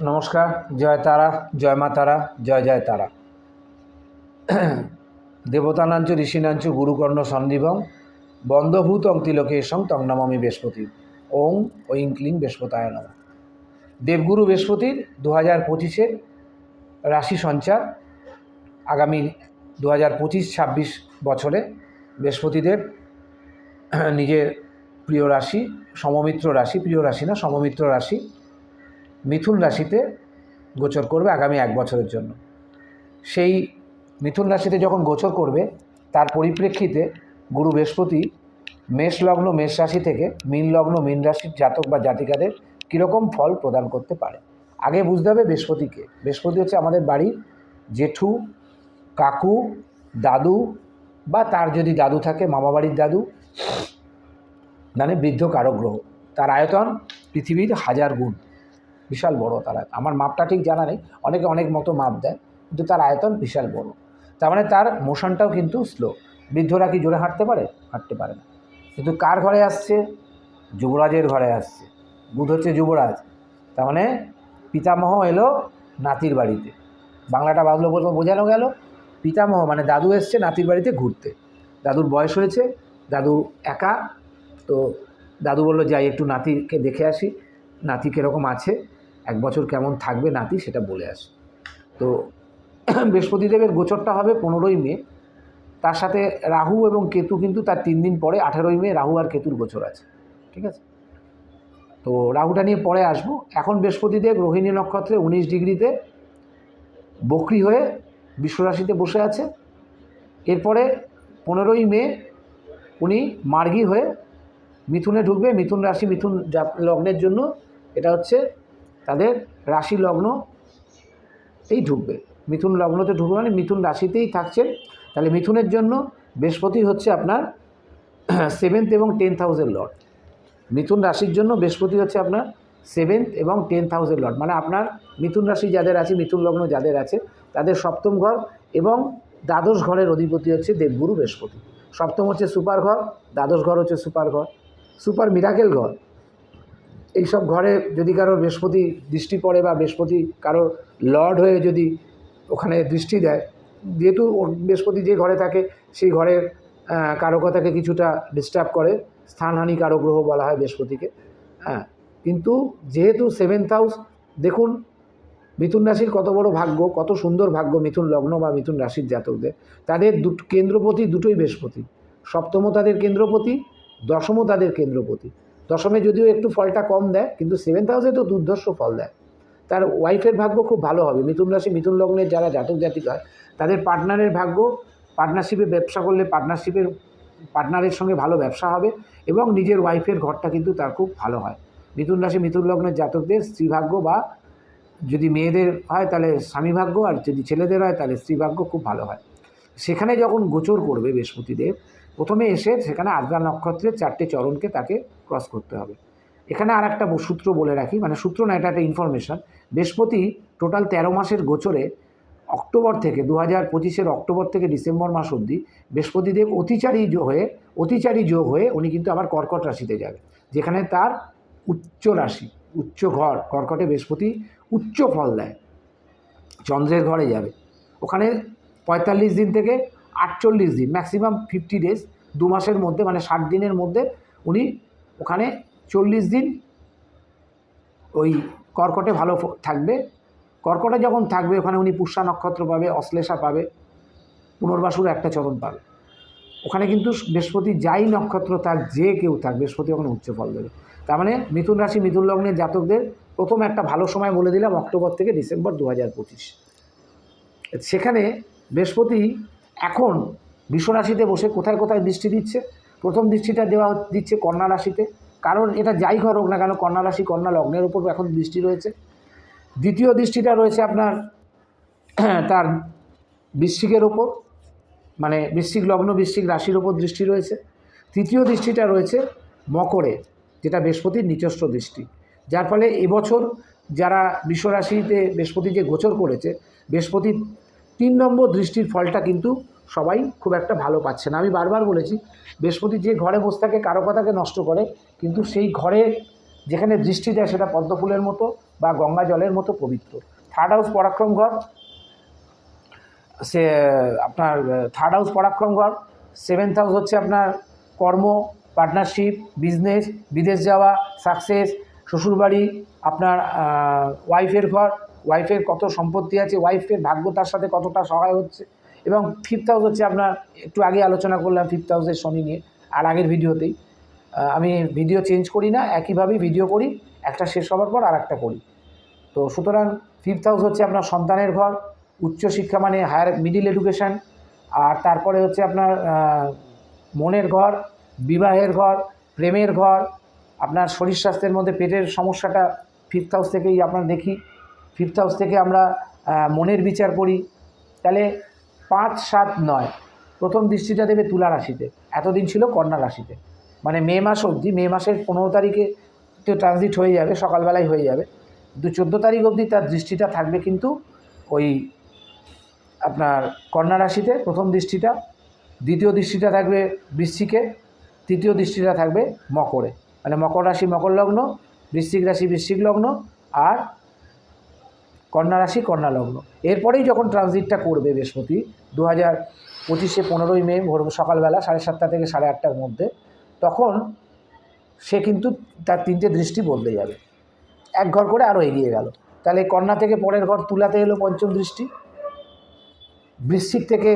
নমস্কার, জয় তারা, জয় মা তারা, জয় জয় তারা। দেবতানাঞ্চ, ঋষিনাঞ্চ, গুরুকর্ণ সন্দীপং বন্ধভূতং তিলকেশং, তং নমামি বৃহস্পতি। ওং ঐং ক্লিং বৃহস্পতায় নম। দেবগুরু বৃহস্পতির দু হাজার পঁচিশের রাশি সঞ্চার, আগামী দু হাজার পঁচিশ, ছাব্বিশ বছরে বৃহস্পতিদেব নিজের প্রিয় রাশি, সমমিত্র রাশি, প্রিয় রাশি না, সমমিত্র রাশি মিথুন রাশিতে গোচর করবে আগামী এক বছরের জন্য। সেই মিথুন রাশিতে যখন গোচর করবে, তার পরিপ্রেক্ষিতে গুরু বৃহস্পতি মেষ লগ্ন, মেষ রাশি থেকে মীন লগ্ন, মীন রাশির জাতক বা জাতিকাদের কীরকম ফল প্রদান করতে পারে। আগে বুঝতে হবে বৃহস্পতিকে। বৃহস্পতি হচ্ছে আমাদের বাড়ির জেঠু, কাকু, দাদু বা তার যদি দাদু থাকে মামাবাড়ির দাদু মানে বৃদ্ধ কারক গ্রহ, তার আয়তন পৃথিবীর হাজার গুণ। বিশাল বড় তার আয়তন। আমার মাপটা ঠিক জানা নেই, অনেকে অনেক মতো মাপ দেয়, কিন্তু তার আয়তন বিশাল বড়। তার মানে তার মোশনটাও কিন্তু স্লো বৃদ্ধরা কি জোরে হাঁটতে পারে? হাঁটতে পারে না। কিন্তু কার ঘরে আসছে? যুবরাজের ঘরে আসছে। বুধ হচ্ছে যুবরাজ। তার মানে পিতামহ এলো নাতির বাড়িতে। বাংলাটা বাংলো বলব, বোঝানো গেল। পিতামহ মানে দাদু এসছে নাতির বাড়িতে ঘুরতে। দাদুর বয়স হয়েছে, দাদু একা। তো দাদু বলল, যাই, একটু নাতিকে দেখে আসি। নাতি কীরকম আছে? এক বছর কেমন থাকবে নাতি সেটা বলে আসি। তো বৃহস্পতিদেবের গোচরটা হবে পনেরোই মে। তার সাথে রাহু এবং কেতু কিন্তু তার তিন দিন পরে, আঠেরোই মে, রাহু আর কেতুর গোচর আছে। ঠিক আছে? তো রাহুটা নিয়ে পরে আসব। এখন বৃহস্পতিদেব রোহিণী নক্ষত্রে উনিশ ডিগ্রিতে বকরি হয়ে বিশ্বরাশিতে বসে আছে। এরপরে পনেরোই মে উনি মার্গী হয়ে মিথুনে ঢুকবে। মিথুন রাশি, মিথুন লগ্নের জন্য। এটা হচ্ছে তাদের রাশি লগ্ন এই ঢুকবে। মিথুন লগ্নতে ঢুকবে মানে মিথুন রাশিতেই থাকছে। তাহলে মিথুনের জন্য বৃহস্পতি হচ্ছে আপনার সেভেন্থ এবং টেন হাউসের লট মিথুন রাশির জন্য বৃহস্পতি হচ্ছে আপনার সেভেন্থ এবং টেন হাউসের লট মানে আপনার মিথুন রাশি যাদের আছে, মিথুন লগ্ন যাদের আছে, তাদের সপ্তম ঘর এবং দ্বাদশ ঘরের অধিপতি হচ্ছে দেবগুরু বৃহস্পতি। সপ্তম হচ্ছে সুপার ঘর, দ্বাদশ ঘর হচ্ছে সুপার ঘর। সুপার মিরাকেল ঘর। এইসব ঘরে যদি কারোর বৃহস্পতি দৃষ্টি পড়ে বা বৃহস্পতি কারোর লর্ড হয়ে যদি ওখানে দৃষ্টি দেয়, যেহেতু বৃহস্পতি যে ঘরে থাকে, সেই ঘরের কারকতাকে কিছুটা ডিস্টার্ব করে, স্থানহানি কারক গ্রহ বলা হয় বৃহস্পতিকে হ্যাঁ। কিন্তু যেহেতু সেভেন্থ হাউস দেখুন, মিথুন রাশির কত বড় ভাগ্য, কত সুন্দর ভাগ্য মিথুন লগ্ন বা মিথুন রাশির জাতকদের। তাদের দু কেন্দ্রপতি দুটোই বৃহস্পতি। সপ্তম তাদের কেন্দ্রপতি দশমও তাদের কেন্দ্রপতি। দশমে যদিও একটু ফলটা কম দেয়, কিন্তু সেভেন্থ হাউসে তো দুর্ধর্ষ ফল দেয়। তার ওয়াইফের ভাগ্য খুব ভালো হবে। মিথুন রাশি, মিথুন লগ্নের যারা জাতক জাতিক হয় তাদের পার্টনারের ভাগ্য পার্টনারশিপে ব্যবসা করলে পার্টনারশিপের পার্টনারের সঙ্গে ভালো ব্যবসা হবে এবং নিজের ওয়াইফের ঘরটা কিন্তু তার খুব ভালো হয়। মিথুন রাশি, মিথুন লগ্নের জাতকদের স্ত্রী ভাগ্য বা যদি মেয়েদের হয় তাহলে স্বামী ভাগ্য, আর যদি ছেলেদের হয় তাহলে স্ত্রী ভাগ্য খুব ভালো হয়। সেখানে যখন গোচর করবে বৃহস্পতিদেব প্রথমে এসে সেখানে আদ্রা নক্ষত্রের চারটে চরণকে তাকে ক্রস করতে হবে। এখানে আর একটা সূত্র বলে রাখি মানে সূত্র না, এটা একটা ইনফরমেশন বৃহস্পতি টোটাল তেরো মাসের গোচরে অক্টোবর থেকে দু হাজার পঁচিশের অক্টোবর থেকে ডিসেম্বর মাস অবধি বৃহস্পতিদেব অতিচারী যোগ হয়ে, অতিচারী যোগ হয়ে উনি কিন্তু আবার কর্কট রাশিতে যাবে, যেখানে তার উচ্চ রাশি, উচ্চ ঘর, কর্কটে বৃহস্পতি উচ্চ ফল দেয়, চন্দ্রের ঘরে যাবে। ওখানে পঁয়তাল্লিশ দিন থেকে আটচল্লিশ দিন ম্যাক্সিমাম ফিফটি ডেজ দু মাসের মধ্যে মানে ষাট দিনের মধ্যে উনি ওখানে চল্লিশ দিন ওই কর্কটে ভালো থাকবে। কর্কটে যখন থাকবে, ওখানে উনি পুষ্যা নক্ষত্র পাবে, অশ্লেষা পাবে, পুনর্বাসুর একটা চরণ পাবে। ওখানে কিন্তু বৃহস্পতি যাই নক্ষত্র থাক, যে কেউ থাক, বৃহস্পতি ওখানে উচ্চ ফল দেবে। তার মানে মিথুন রাশি, মিথুন লগ্নের জাতকদের প্রথম একটা ভালো সময় বলে দিলাম, অক্টোবর থেকে ডিসেম্বর দু হাজার পঁচিশ। সেখানে বৃহস্পতি এখন বিশ্বরাশিতে বসে কোথায় কোথায় দৃষ্টি দিচ্ছে? প্রথম দৃষ্টিটা দেওয়া দিচ্ছে কন্যা রাশিতে। কারণ এটা যাই ঘর হোক না কেন, কন্যা রাশি, কন্যা লগ্নের উপর এখন দৃষ্টি রয়েছে। দ্বিতীয় দৃষ্টিটা রয়েছে আপনার, তার বৃশ্চিকের ওপর মানে বৃশ্চিক লগ্ন, বৃশ্চিক রাশির ওপর দৃষ্টি রয়েছে। তৃতীয় দৃষ্টিটা রয়েছে মকরে, যেটা বৃহস্পতির নিচস্ব দৃষ্টি। যার ফলে এবছর যারা বিশ্বরাশিতে বৃহস্পতি যে গোচর করেছে, বৃহস্পতির তিন নম্বর দৃষ্টির ফলটা কিন্তু সবাই খুব একটা ভালো পাচ্ছে না। আমি বারবার বলেছি, বৃহস্পতি যে ঘরে বসে থাকে, কারও কথাকে নষ্ট করে, কিন্তু সেই ঘরে যেখানে দৃষ্টি দেয় সেটা পদ্মফুলের মতো বা গঙ্গা জলের মতো পবিত্র। থার্ড হাউস পরাক্রম ঘর, সে, আপনার থার্ড হাউস পরাক্রম ঘর সেভেন্থ হাউস হচ্ছে আপনার কর্ম পার্টনারশিপ বিজনেস বিদেশ যাওয়া সাকসেস শ্বশুরবাড়ি, আপনার ওয়াইফের ঘর ওয়াইফের কত সম্পত্তি আছে ওয়াইফের ভাগ্য তার সাথে কতটা সহায় হচ্ছে এবং ফিফথ হাউস হচ্ছে আপনার একটু আগে আলোচনা করলাম ফিফথ হাউসের শনি নিয়ে, আর আগের ভিডিওতেই। আমি ভিডিও চেঞ্জ করি না, একইভাবেই ভিডিও করি, একটা শেষ হওয়ার পর আর একটা করি। তো সুতরাং ফিফথ হাউস হচ্ছে আপনার সন্তানের ঘর, উচ্চশিক্ষা মানে হায়ার মিডিল এডুকেশান আর তারপরে হচ্ছে আপনার মনের ঘর, বিবাহের ঘর, প্রেমের ঘর, আপনার শরীর স্বাস্থ্যের মধ্যে পেটের সমস্যাটা ফিফথ হাউস থেকেই আপনার দেখি। ফিফথ হাউস থেকে আমরা মনের বিচার করি তাহলে পাঁচ, সাত, নয়, প্রথম দৃষ্টিটা দেবে তুলা রাশিতে। এতদিন ছিল কন্যা রাশিতে। মানে মে মাস অবধি, মে মাসের পনেরো তারিখে তো ট্রানজিট হয়ে যাবে, সকালবেলায় হয়ে যাবে। দু চোদ্দ তারিখ অবধি তার দৃষ্টিটা থাকবে কিন্তু ওই আপনার কন্যা রাশিতে প্রথম দৃষ্টিটা। দ্বিতীয় দৃষ্টিটা থাকবে বৃশ্চিকে, তৃতীয় দৃষ্টিটা থাকবে মকরে। মানে মকর রাশি মকর লগ্ন, বৃশ্চিক রাশি বৃশ্চিক লগ্ন, আর কন্যা রাশি, কন্যা লগ্ন। এরপরেই যখন ট্রানজিটটা করবে বৃহস্পতি দু হাজার পঁচিশে পনেরোই মে, ভোর সকালবেলা সাড়ে সাতটা থেকে সাড়ে আটটার মধ্যে, তখন সে কিন্তু তার তিনটে দৃষ্টি বদলে যাবে। এক ঘর করে আরও এগিয়ে গেল। তাহলে কন্যা থেকে পরের ঘর তুলাতে এলো পঞ্চম দৃষ্টি। বৃশ্চিক থেকে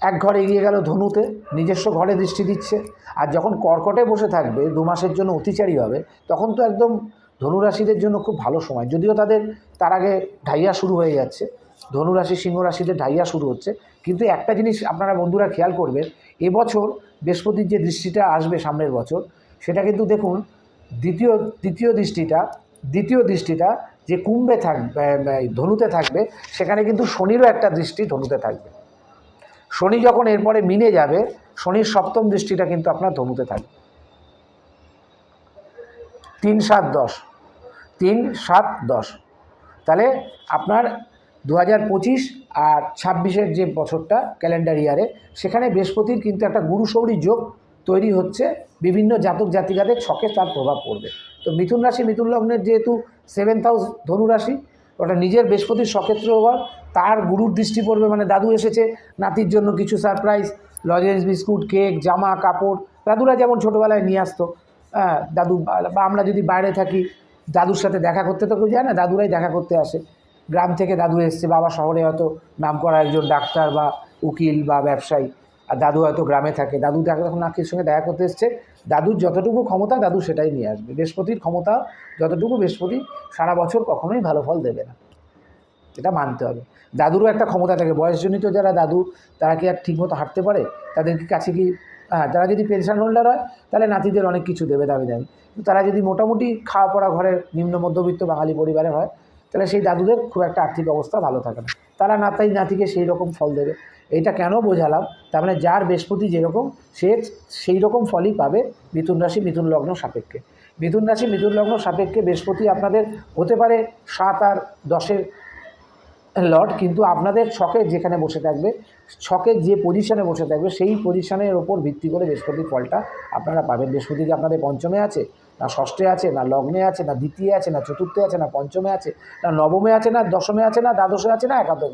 এক ঘর এগিয়ে গেল ধনুতে, নিজস্ব ঘরে দৃষ্টি দিচ্ছে। আর যখন কর্কটে বসে থাকবে, দু মাসের জন্য অতিচারী হবে, তখন তো একদম ধনুরাশিদের জন্য খুব ভালো সময়। যদিও তাদের, তার আগে ঢাইয়া শুরু হয়ে যাচ্ছে। ধনুরাশি সিংহ রাশিদের ঢাইয়া শুরু হচ্ছে। কিন্তু একটা জিনিস আপনারা বন্ধুরা খেয়াল করবেন, এবছর বৃহস্পতির যে দৃষ্টিটা আসবে সামনের বছর, সেটা কিন্তু দেখুন, দ্বিতীয় দ্বিতীয় দৃষ্টিটা দ্বিতীয় দৃষ্টিটা যে কুম্ভে থাকবে ধনুতে থাকবে, সেখানে কিন্তু শনিরও একটা দৃষ্টি ধনুতে থাকবে। শনি যখন এরপরে মিনে যাবে, শনির সপ্তম দৃষ্টিটা কিন্তু আপনার ধনুতে থাকবে। তিন, সাত, দশ। তিন, সাত, দশ। তাহলে আপনার দু হাজার পঁচিশ আর ছাব্বিশের যে বছরটা, ক্যালেন্ডার ইয়ারে, সেখানে বৃহস্পতির কিন্তু একটা গুরুশৌরী যোগ তৈরি হচ্ছে, বিভিন্ন জাতক জাতিকাদের ছকে তার প্রভাব পড়বে। তো মিথুন রাশি, মিথুন লগ্নের যেহেতু সেভেন্থ হাউস ধনু রাশি, ওটা নিজের বৃহস্পতির সক্ষেত্র ঘর তার গুরুর দৃষ্টি পড়বে মানে দাদু এসেছে, নাতির জন্য কিছু সারপ্রাইজ লজেন্স বিস্কুট, কেক, জামা, কাপড়, দাদুরা যেমন ছোটোবেলায় নিয়ে আসতো হ্যাঁ দাদু বা আমরা যদি বাইরে থাকি দাদুর সাথে দেখা করতে তো কেউ যায় না, দাদুরাই দেখা করতে আসে। গ্রাম থেকে দাদু এসছে, বাবা শহরে হয়তো নাম করা একজন ডাক্তার বা উকিল বা ব্যবসায়ী, আর দাদু হয়তো গ্রামে থাকে। দাদু দেখা যখন নাকির সঙ্গে দেখা করতে এসছে। দাদুর যতটুকু ক্ষমতা, দাদু সেটাই নিয়ে আসবে। বৃহস্পতির ক্ষমতা যতটুকু, বৃহস্পতি সারা বছর কখনোই ভালো ফল দেবে না। এটা মানতে হবে। দাদুরও একটা ক্ষমতা থাকে। বয়সজনিত যারা দাদু, তারা কি আর ঠিকমতো হাঁটতে পারে? তাদের কি কাছে কি হ্যাঁ তারা যদি পেনশন হোল্ডার হয়, তাহলে নাতিদের অনেক কিছু দেবে দাবি দাবি তারা যদি মোটামুটি খাওয়া পড়া ঘরের নিম্ন মধ্যবিত্ত বাঙালি পরিবারে হয়, তাহলে সেই দাদুদের খুব একটা আর্থিক অবস্থা ভালো থাকে না। তারা নাতাই নাতিকে সেই রকম ফল দেবে। এটা কেন বোঝালাম? তার মানে যার বৃহস্পতি যেরকম, সে সেই রকম ফলই পাবে মিথুন রাশি, মিথুন লগ্ন সাপেক্ষে। মিথুন রাশি, মিথুন লগ্ন সাপেক্ষে বৃহস্পতি আপনাদের হতে পারে সাত আর দশের লর্ড কিন্তু আপনাদের ছকে যেখানে বসে থাকবে ছকে যে পজিশনে বসে থাকবে, সেই পজিশনের ওপর ভিত্তি করে বৃহস্পতির ফলটা আপনারা পাবেন। বৃহস্পতি কি আপনাদের পঞ্চমে আছে, না ষষ্ঠে আছে, না লগ্নে আছে, না দ্বিতীয় আছে, না চতুর্থে আছে, না পঞ্চমে আছে, না নবমে আছে, না দশমে আছে, না দ্বাদশে আছে, না একাদশ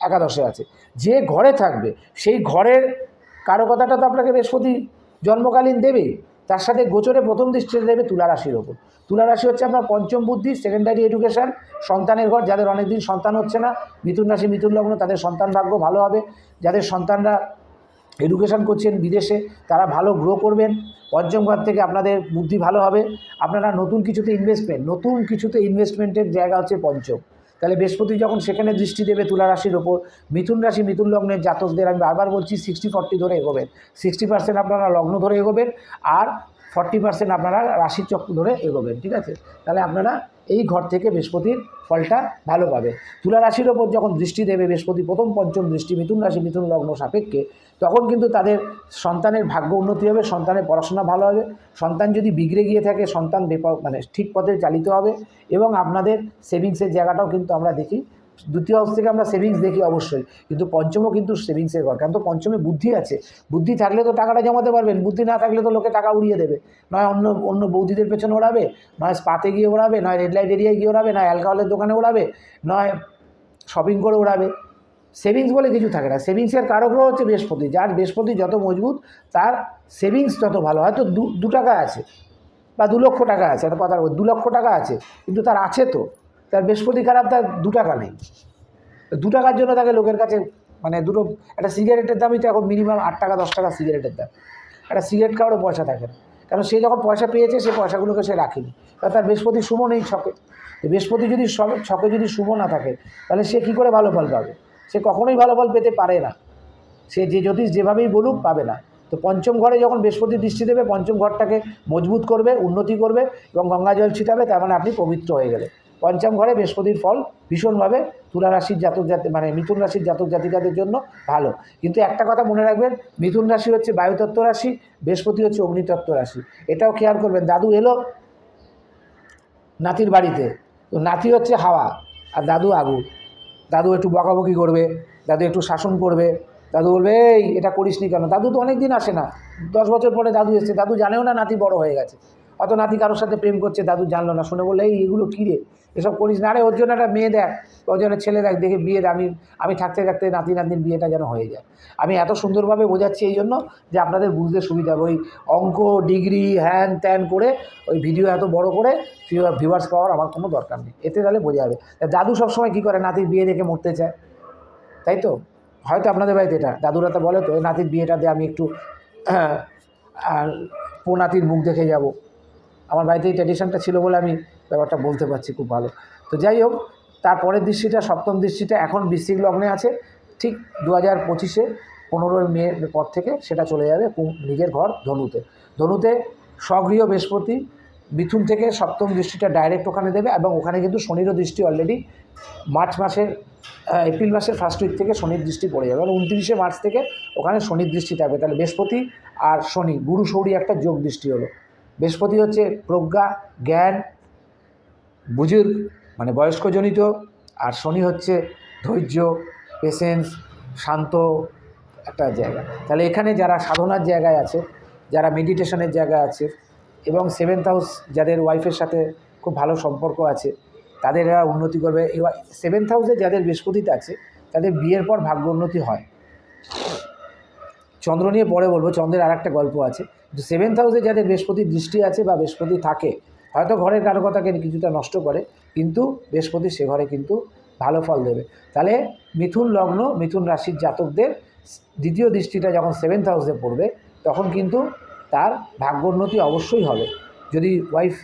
একাদশে আছে। যে ঘরে থাকবে, সেই ঘরের কারও কথাটা তো আপনাকে বৃহস্পতি জন্মকালীন দেবেই। তার সাথে গোচরে প্রথম দৃষ্টিতে দেবে তুলা রাশির ওপর। তুলা রাশি হচ্ছে আপনার পঞ্চম বুদ্ধি সেকেন্ডারি এডুকেশন সন্তানের ঘর, যাদের অনেক দিন সন্তান হচ্ছে না, মিথুন রাশি, মিথুন লগ্ন, তাদের সন্তান ভাগ্য ভালো হবে। যাদের সন্তানরা এডুকেশন করছেন বিদেশে, তারা ভালো গ্রো করবেন। পঞ্চম ঘর থেকে আপনাদের বুদ্ধি ভালো হবে। আপনারা নতুন কিছুতে ইনভেস্টমেন্ট নতুন কিছুতে ইনভেস্টমেন্টের জায়গা হচ্ছে পঞ্চম। তাহলে বৃহস্পতি যখন সেখানে দৃষ্টি দেবে তুলা রাশির ওপর, মিথুন রাশি, মিথুন লগ্নের জাতকদের, আমি বারবার বলছি সিক্সটি ফর্টি ধরে এগোবেন। সিক্সটি পার্সেন্ট আপনারা লগ্ন ধরে এগোবেন আর ফর্টি পার্সেন্ট আপনারা রাশির চক্র ধরে এগোবেন, ঠিক আছে? তাহলে আপনারা এই ঘর থেকে বৃহস্পতির ফলটা ভালো পাবে তুলা রাশির ওপর যখন দৃষ্টি দেবে বৃহস্পতি, প্রথম পঞ্চম দৃষ্টি মিথুন রাশি, মিথুন লগ্ন সাপেক্ষে তখন কিন্তু তাদের সন্তানের ভাগ্য উন্নতি হবে, সন্তানের পড়াশোনা ভালো হবে। সন্তান যদি বিগড়ে গিয়ে থাকে, সন্তান বেপ মানে ঠিক পথে চালিত হবে এবং আপনাদের সেভিংসের জায়গাটাও কিন্তু আমরা দেখি। দ্বিতীয় হাউস থেকে আমরা সেভিংস দেখি অবশ্যই, কিন্তু পঞ্চমও কিন্তু সেভিংসের ঘর, কারণ তো পঞ্চমে বুদ্ধি আছে। বুদ্ধি থাকলে তো টাকাটা জমাতে পারবেন, বুদ্ধি না থাকলে তো লোকে টাকা উড়িয়ে দেবে। নয় অন্য অন্য বৌদিদের পেছনে ওড়াবে, নয় স্পাতে গিয়ে ওড়াবে, নয় রেড লাইট এরিয়ায় গিয়ে ওড়াবে, নয় অ্যালকোহলের দোকানে ওড়াবে, নয় শপিং করে ওড়াবে। সেভিংস বলে কিছু থাকে না। সেভিংসের কারকগ্রহ হচ্ছে বৃহস্পতি। যার বৃহস্পতি যত মজবুত, তার সেভিংস তত ভালো। হয়তো দু টাকা আছে বা দু লক্ষ টাকা আছে, একটা কথা দু লক্ষ টাকা আছে, কিন্তু তার আছে তো। তার বৃহস্পতি খারাপ, তার দু টাকা নেই। দু টাকার জন্য তাকে লোকের কাছে মানে দুটো, একটা সিগারেটের দামই তো এখন মিনিমাম আট টাকা, দশ টাকা সিগারেটের দাম। একটা সিগারেট খাওয়ারও পয়সা থাকে না। কারণ সে যখন পয়সা পেয়েছে, সে পয়সাগুলোকে সে রাখেনি। তা তার বৃহস্পতি শুভ নেই ছকে। বৃহস্পতি যদি ছকে যদি শুভ না থাকে, তাহলে সে কী করে ভালো ফল পাবে? সে কখনোই ভালো ফল পেতে পারে না। সে যে জ্যোতিষ যেভাবেই বলুক পাবে না। তো পঞ্চম ঘরে যখন বৃহস্পতি দৃষ্টি দেবে, পঞ্চম ঘরটাকে মজবুত করবে, উন্নতি করবে এবং গঙ্গা জল ছিটাবে, তার মানে আপনি পবিত্র হয়ে গেলে পঞ্চম ঘরে বৃহস্পতির ফল ভীষণভাবে তুলা রাশির জাতক জাতি মানে মিথুন রাশির জাতক জাতিকাদের জন্য ভালো। কিন্তু একটা কথা মনে রাখবেন, মিথুন রাশি হচ্ছে বায়ুতত্ত্ব রাশি, বৃহস্পতি হচ্ছে অগ্নিতত্ত্ব রাশি। এটাও খেয়াল করবেন, দাদু এলো নাতির বাড়িতে। তো নাতি হচ্ছে হাওয়া, আর দাদু আগুন দাদু একটু বকাবকি করবে, দাদু একটু শাসন করবে। দাদু বলবে, এই, এটা করিস নি কেন? দাদু তো অনেক দিন আসে না। দশ বছর পরে দাদু এসছে। দাদু জানেও না নাতি বড় হয়ে গেছে। অত নাতি কারোর সাথে প্রেম করছে, দাদু জানলো না। শুনে বলে এই, এগুলো কী রে? এসব করিস না? আরে, ওর জন্য একটা মেয়ে দেখ, ওর জন্য ছেলে দেখ, দেখে বিয়ে। আমি আমি থাকতে থাকতে নাতি নাতির বিয়েটা যেন হয়ে যায়। আমি এত সুন্দরভাবে বোঝাচ্ছি এই জন্য যে আপনাদের বুঝতে সুবিধা হবে। ওই অঙ্ক, ডিগ্রি, হ্যান ত্যান করে, ওই ভিডিও এত বড় করে ভিউয়ার্স পাওয়ার আমার কোনো দরকার নেই। এতে তাহলে বোঝা যাবে। দাদু সবসময় কী করে? নাতির বিয়ে দেখে মরতে চায়। তাই তো? হয়তো আপনাদের বাড়িতে এটা। দাদুরা তো বলে তো, "এই নাতির বিয়েটাতে আমি একটু পোনাতির মুখ দেখে যাব। আমার বাড়িতে এই ট্র্যাডিশনটা ছিল বলে আমি ব্যাপারটা বলতে পারছি খুব ভালো। তো যাই হোক, তারপরের দৃষ্টিটা, সপ্তম দৃষ্টিটা এখন বৃশ্চিক লগ্নে আছে। ঠিক দু হাজার পঁচিশে পনেরোই মের পর থেকে সেটা চলে যাবে নিজের ঘর ধনুতে। ধনুতে স্বগৃহ বৃহস্পতি, মিথুন থেকে সপ্তম দৃষ্টিটা ডাইরেক্ট ওখানে দেবে এবং ওখানে কিন্তু শনিরও দৃষ্টি অলরেডি মার্চ মাসের এপ্রিল মাসের ফার্স্ট উইক থেকে শনির দৃষ্টি পড়ে যাবে। মানে উনত্রিশে মার্চ থেকে ওখানে শনির দৃষ্টি থাকবে। তাহলে বৃহস্পতি আর শনি, গুরু সৌরি একটা যোগ দৃষ্টি হলো। বৃহস্পতি হচ্ছে প্রজ্ঞা, জ্ঞান, বুজুর্গ মানে বয়স্কজনিত, আর শনি হচ্ছে ধৈর্য পেশেন্স শান্ত, একটা জায়গা। তাহলে এখানে যারা সাধনার জায়গায় আছে, যারা মেডিটেশনের জায়গায় আছে, এবং সেভেন্থ হাউস যাদের ওয়াইফের সাথে খুব ভালো সম্পর্ক আছে, তাদের এরা উন্নতি করবে। এবার সেভেন্থ হাউসে যাদের বৃহস্পতিতে আছে, তাদের বিয়ের পর ভাগ্য উন্নতি হয়। চন্দ্র নিয়ে পরে বলব, চন্দ্রের আর একটা গল্প আছে। সেভেন্থ হাউসে যাদের বৃহস্পতির দৃষ্টি আছে বা বৃহস্পতি থাকে, হয়তো ঘরের কারকতাকে কিছুটা নষ্ট করে, কিন্তু বৃহস্পতি সে ঘরে কিন্তু ভালো ফল দেবে। তাহলে মিথুন লগ্ন, মিথুন রাশির জাতকদের দ্বিতীয় দৃষ্টিটা যখন সেভেন্থ হাউসে পড়বে, তখন কিন্তু তার ভাগ্যোন্নতি অবশ্যই হবে। যদি ওয়াইফ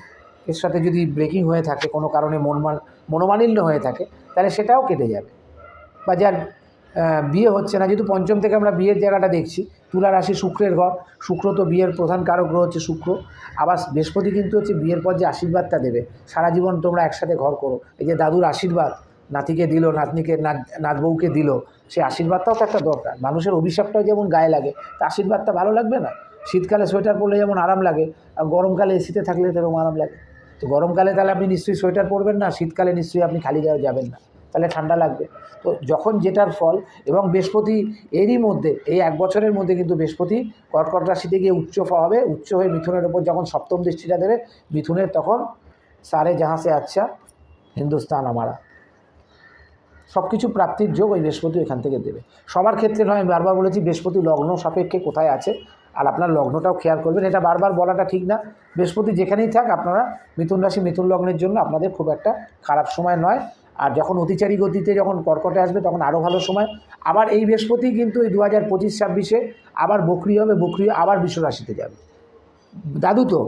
এর সাথে যদি ব্রেকিং হয়ে থাকে, কোনো কারণে মনমান, মনোমালিন্য হয়ে থাকে, তাহলে সেটাও কেটে যাবে। বা যার বিয়ে হচ্ছে না, যেহেতু পঞ্চম থেকে আমরা বিয়ের জায়গাটা দেখছি তুলা রাশি শুক্রের ঘর। শুক্র তো বিয়ের প্রধান কারক গ্রহ হচ্ছে শুক্র। আবার বৃহস্পতি কিন্তু হচ্ছে বিয়ের পর যে আশীর্বাদটা দেবে, সারা জীবন তোমরা একসাথে ঘর করো। এই যে দাদুর আশীর্বাদ, নাতিকে দিল, নাতনিকে, নাত, নাতবউকে দিল, সেই আশীর্বাদটাও তো একটা দরকার। মানুষের অভিশাপটাও যেমন গায়ে লাগে, তা আশীর্বাদটা ভালো লাগবে না? শীতকালে সোয়েটার পরলে যেমন আরাম লাগে, আর গরমকালে এসিতে থাকলে সেরকম আরাম লাগে। তো গরমকালে তাহলে আপনি নিশ্চয়ই সোয়েটার পরবেন না, শীতকালে নিশ্চয়ই আপনি খালি গায়ে যাবেন না। তাহলে ঠান্ডা লাগবে। তো যখন যেটার ফল এবং বৃহস্পতি এরই মধ্যে, এই এক বছরের মধ্যে কিন্তু বৃহস্পতি কর্কট রাশিতে গিয়ে উচ্চ হবে, উচ্চ হয়ে মিথুনের ওপর যখন সপ্তম দৃষ্টিটা দেবে, মিথুনের তখন সারে যাহা সে আচ্ছা হিন্দুস্তান আমারা। সব কিছু প্রাপ্তির যোগ ওই বৃহস্পতি এখান থেকে দেবে। সবার ক্ষেত্রে নয়, আমি বারবার বলেছি বৃহস্পতি লগ্ন সাপেক্ষে কোথায় আছে, আর আপনার লগ্নটাও খেয়াল করবেন, এটা বারবার বলাটা ঠিক না। বৃহস্পতি যেখানেই থাক, আপনারা মিথুন রাশি, মিথুন লগ্নের জন্য আপনাদের খুব একটা খারাপ সময় নয়। আর যখন অতিচারী গতিতে যখন কর্কটে আসবে তখন আরও ভালো সময়। আবার এই বৃহস্পতি কিন্তু এই দু হাজার পঁচিশ, ছাব্বিশে আবার বকরি হবে, বকরি আবার বিশ্ব রাশিতে যাবে। দাদু তো,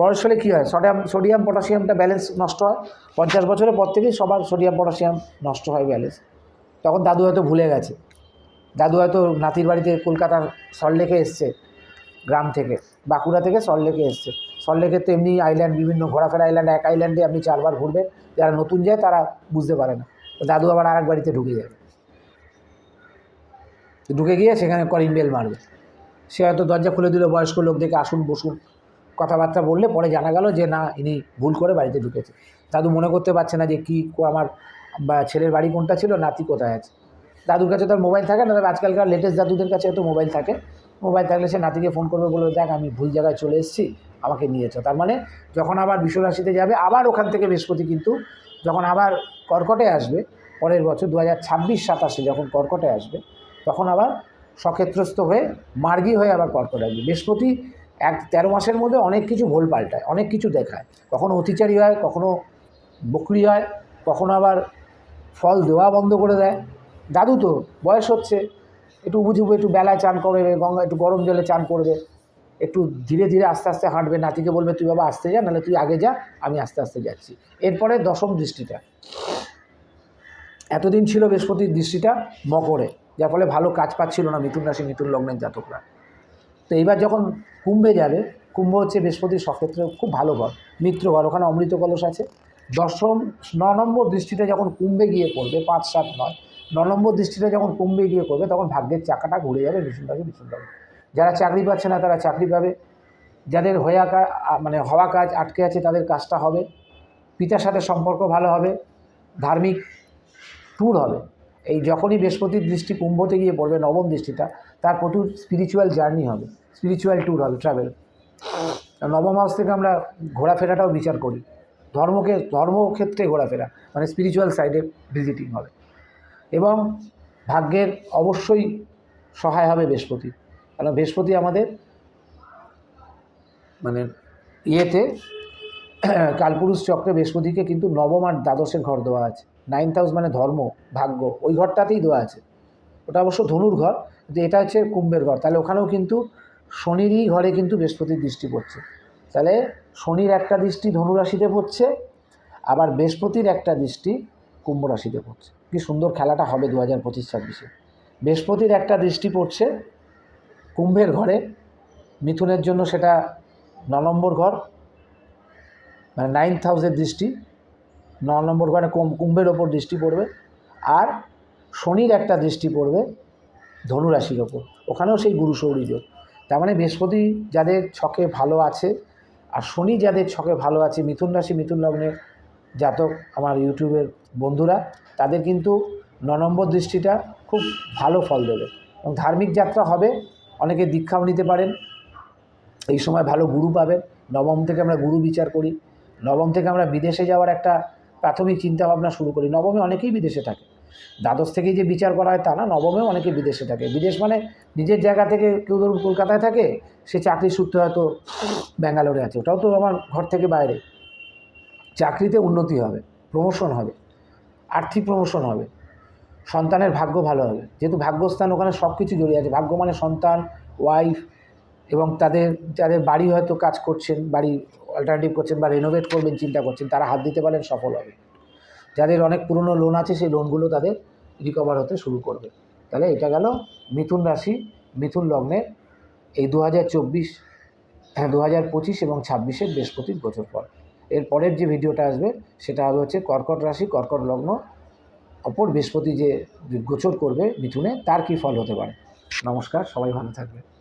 বয়স হলে কী হয়? সোডিয়াম সোডিয়াম, পটাশিয়ামটা ব্যালেন্স নষ্ট হয়। পঞ্চাশ বছরের পর থেকেই সবার সোডিয়াম, পটাশিয়াম নষ্ট হয় ব্যালেন্স তখন দাদু হয়তো ভুলে গেছে। দাদু হয়তো নাতির বাড়িতে কলকাতার সল্টলেকে এসছে, গ্রাম থেকে, বাঁকুড়া থেকে সল্টলেকে এসছে। সল্টলেকের তো এমনি আইল্যান্ড বিভিন্ন ঘোরাফেরা আইল্যান্ড এক আইল্যান্ডে আপনি চারবার ঘুরবেন। যারা নতুন যায়, তারা বুঝতে পারে না। দাদু আবার আর এক বাড়িতে ঢুকে যাবে ঢুকে গিয়ে সেখানে কলিং বেল মারবে। সে হয়তো দরজা খুলে দিল, বয়স্ক লোক দেখে আসুন, বসুন। কথাবার্তা বললে পরে জানা গেল যে, না, ইনি ভুল করে বাড়িতে ঢুকেছে। দাদু মনে করতে পারছে না যে, কী আমার বা ছেলের বাড়ি কোনটা ছিল, নাতি কোথায় আছে। দাদুর কাছে তার মোবাইল থাকে না, তবে আজকালকার লেটেস্ট দাদুদের কাছে হয়তো মোবাইল থাকে। মোবাইল থাকলে সে নাতিকে ফোন করবে, বলবে, দেখ, আমি ভুল জায়গায় চলে এসেছি। আমাকে নিয়েছ। তার মানে যখন আবার বিশ্বরাশিতে যাবে, আবার ওখান থেকে বৃহস্পতি কিন্তু যখন আবার কর্কটে আসবে, পরের বছর দু হাজার ছাব্বিশ সাতাশে যখন কর্কটে আসবে, তখন আবার সক্ষেত্রস্থ হয়ে মার্গী হয়ে আবার কর্কট আসবে। বৃহস্পতি এক তেরো মাসের মধ্যে অনেক কিছু ভুল পাল্টায়, অনেক কিছু দেখায়। কখনো অতিচারী হয়, কখনো বকরি হয়, কখনো আবার ফল দেওয়া বন্ধ করে দেয়। দাদু তো বয়স হচ্ছে, একটু বুঝব একটু বেলায় চান করবে গঙ্গা একটু গরম জলে চান করবে একটু ধীরে ধীরে আস্তে আস্তে হাঁটবে, নাতিকে বলবে, তুই বাবা আসতে যা, নাহলে তুই আগে যা, আমি আস্তে আস্তে যাচ্ছি। এরপরে দশম দৃষ্টিটা। এতদিন ছিল বৃহস্পতির দৃষ্টিটা মকরে, যার ফলে ভালো কাজ পাচ্ছিল না মিথুন রাশি, মিথুন লগ্নের জাতকরা। তো এইবার যখন কুম্ভে যাবে, কুম্ভ হচ্ছে বৃহস্পতির সক্ষেত্রে খুব ভালো ঘর মিত্র ঘর, ওখানে অমৃত কলস আছে। দশম, ন নম্বর দৃষ্টিটা যখন কুম্ভে গিয়ে পড়বে পাঁচ, সাত, নয়, ন নম্বর দৃষ্টিটা যখন কুম্ভে গিয়ে করবে, তখন ভাগ্যের চাকাটা ঘুরে যাবে মিথুন রাশি, মিথুন লগ্ন। যারা চাকরি পাচ্ছে না, তারা চাকরি পাবে। যাদের হয়ে মানে হওয়া কাজ আটকে আছে, তাদের কাজটা হবে। পিতার সাথে সম্পর্ক ভালো হবে। ধার্মিক ট্যুর হবে। এই যখনই বৃহস্পতির দৃষ্টি কুম্ভতে গিয়ে পড়বে, নবম দৃষ্টিটা, তার প্রচুর স্পিরিচুয়াল জার্নি হবে। স্পিরিচুয়াল ট্যুর হবে ট্রাভেল নবম হাউস থেকে আমরা ঘোরাফেরাটাও বিচার করি। ধর্মকে, ধর্মক্ষেত্রে ঘোরাফেরা মানে স্পিরিচুয়াল সাইডে ভিজিটিং হবে। এবং ভাগ্যের অবশ্যই সহায় হবে বৃহস্পতি। কারণ বৃহস্পতি আমাদের মানে ইয়েতে, কালপুরুষ চক্রে বৃহস্পতিকে কিন্তু নবম আর দ্বাদশের ঘর দেওয়া আছে। নাইন্থ হাউস মানে ধর্ম, ভাগ্য, ওই ঘরটাতেই দেওয়া আছে। ওটা অবশ্য ধনুর ঘর, কিন্তু এটা হচ্ছে কুম্ভের ঘর। তাহলে ওখানেও কিন্তু শনিরই ঘরে কিন্তু বৃহস্পতির দৃষ্টি পড়ছে। তাহলে শনির একটা দৃষ্টি ধনুরাশিতে পড়ছে, আবার বৃহস্পতির একটা দৃষ্টি কুম্ভ রাশিতে পড়ছে। কি সুন্দর খেলাটা হবে দু হাজার পঁচিশ ছাব্বিশে। বৃহস্পতির একটা দৃষ্টি পড়ছে কুম্ভের ঘরে, মিথুনের জন্য সেটা ন নম্বর ঘর মানে নাইন্থ হাউসের দৃষ্টি, ন নম্বর ঘরে কুম্ভের ওপর দৃষ্টি পড়বে, আর শনির একটা দৃষ্টি পড়বে ধনুরাশির ওপর। ওখানেও সেই গুরু সৌরী যোগ। তার মানে বৃহস্পতি যাদের ছকে ভালো আছে, আর শনি যাদের ছকে ভালো আছে, মিথুন রাশি, মিথুন লগ্নের জাতক আমার ইউটিউবের বন্ধুরা, তাদের কিন্তু ন নম্বর দৃষ্টিটা খুব ভালো ফল দেবে। এবং ধার্মিক যাত্রা হবে অনেকে দীক্ষাও নিতে পারেন। এই সময় ভালো গুরু পাবেন। নবম থেকে আমরা গুরু বিচার করি। নবম থেকে আমরা বিদেশে যাওয়ার একটা প্রাথমিক চিন্তাভাবনা শুরু করি। নবমে অনেকেই বিদেশে থাকে। দ্বাদশ থেকেই যে বিচার করা হয় তা না, নবমেও অনেকে বিদেশে থাকে। বিদেশ মানে নিজের জায়গা থেকে কেউ ধরুন কলকাতায় থাকে, সে চাকরি সূত্রে হয়তো ব্যাঙ্গালোরে আছে। ওটাও তো আমার ঘর থেকে বাইরে। চাকরিতে উন্নতি হবে প্রমোশন হবে, আর্থিক প্রমোশন হবে। সন্তানের ভাগ্য ভালো হবে। যেহেতু ভাগ্যস্থান ওখানে সব কিছু জড়িয়ে আছে। ভাগ্য মানে সন্তান ওয়াইফ এবং তাদের, যাদের বাড়ি হয়তো কাজ করছেন, বাড়ি অল্টারনেটিভ করছেন বা রেনোভেট করবেন, চিন্তা করছেন, তারা হাত দিতে পারেন, সফল হবে। যাদের অনেক পুরনো লোন আছে, সেই লোনগুলো তাদের রিকভার হতে শুরু করবে। তাহলে এটা গেল মিথুন রাশি, মিথুন লগ্নে এই দু হাজার চব্বিশ হ্যাঁ দু হাজার পঁচিশ এবং ছাব্বিশের বৃহস্পতির গোচর পর এর পরের যে ভিডিওটা আসবে, সেটা হবে হচ্ছে কর্কট রাশি, কর্কট লগ্ন অপর বৃহস্পতি যে গোচর করবে মিথুনে, তার কি ফল হতে পারে? নমস্কার, সবাই ভালো থাকবে